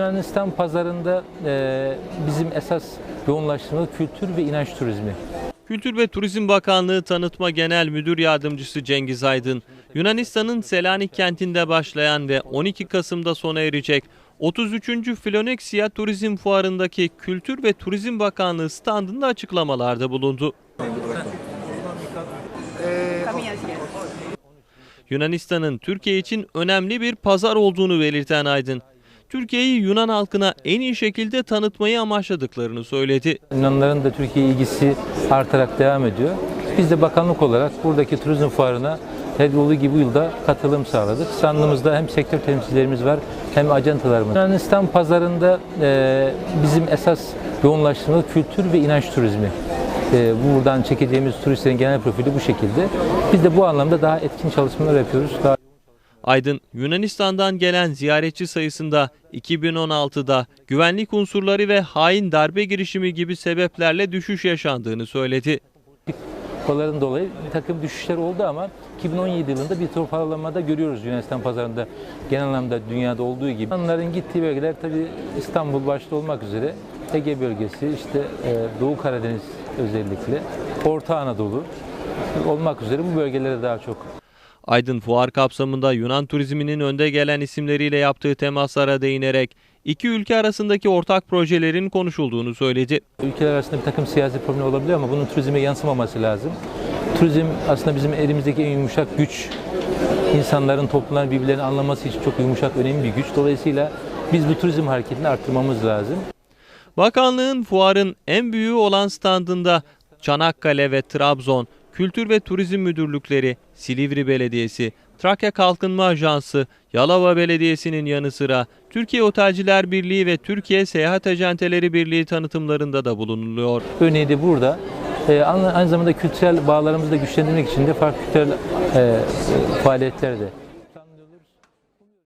Yunanistan pazarında e, bizim esas yoğunlaştığımız kültür ve inanç turizmi. Kültür ve Turizm Bakanlığı Tanıtma Genel Müdür Yardımcısı Cengiz Aydın, Yunanistan'ın Selanik kentinde başlayan ve 12 Kasım'da sona erecek 33. Flonexia Turizm Fuarı'ndaki Kültür ve Turizm Bakanlığı standında açıklamalarda bulundu. Yunanistan'ın Türkiye için önemli bir pazar olduğunu belirten Aydın, Türkiye'yi Yunan halkına en iyi şekilde tanıtmayı amaçladıklarını söyledi. Yunanların da Türkiye ilgisi artarak devam ediyor. Biz de bakanlık olarak buradaki turizm fuarına her yolu gibi bu yılda katılım sağladık. Standımızda hem sektör temsilcilerimiz var hem ajantalarımız. Yunanistan pazarında e, bizim esas yoğunlaştığımız kültür ve inanç turizmi. E, buradan çekeceğimiz turistlerin genel profili bu şekilde. Biz de bu anlamda daha etkin çalışmalar yapıyoruz. Daha Aydın, Yunanistan'dan gelen ziyaretçi sayısında 2016'da güvenlik unsurları ve hain darbe girişimi gibi sebeplerle düşüş yaşandığını söyledi. Kupaların dolayı bir takım düşüşler oldu ama 2017 yılında bir toparlanmada görüyoruz Yunanistan pazarında genel anlamda dünyada olduğu gibi. Onların gittiği bölgeler tabii İstanbul başta olmak üzere Ege bölgesi, işte e, Doğu Karadeniz özellikle, Orta Anadolu olmak üzere bu bölgelere daha çok Aydın fuar kapsamında Yunan turizminin önde gelen isimleriyle yaptığı temaslara değinerek iki ülke arasındaki ortak projelerin konuşulduğunu söyledi. Ülkeler arasında bir takım siyasi problem olabiliyor ama bunun turizme yansımaması lazım. Turizm aslında bizim elimizdeki en yumuşak güç. İnsanların, toplumların birbirlerini anlaması için çok yumuşak, önemli bir güç. Dolayısıyla biz bu turizm hareketini arttırmamız lazım. Bakanlığın fuarın en büyüğü olan standında Çanakkale ve Trabzon Kültür ve Turizm Müdürlükleri, Silivri Belediyesi, Trakya Kalkınma Ajansı, Yalova Belediyesi'nin yanı sıra Türkiye Otelciler Birliği ve Türkiye Seyahat Acenteleri Birliği tanıtımlarında da bulunuluyor. Örneği de burada. Ee, aynı zamanda kültürel bağlarımızı da güçlendirmek için de farklı kültürel e, faaliyetler de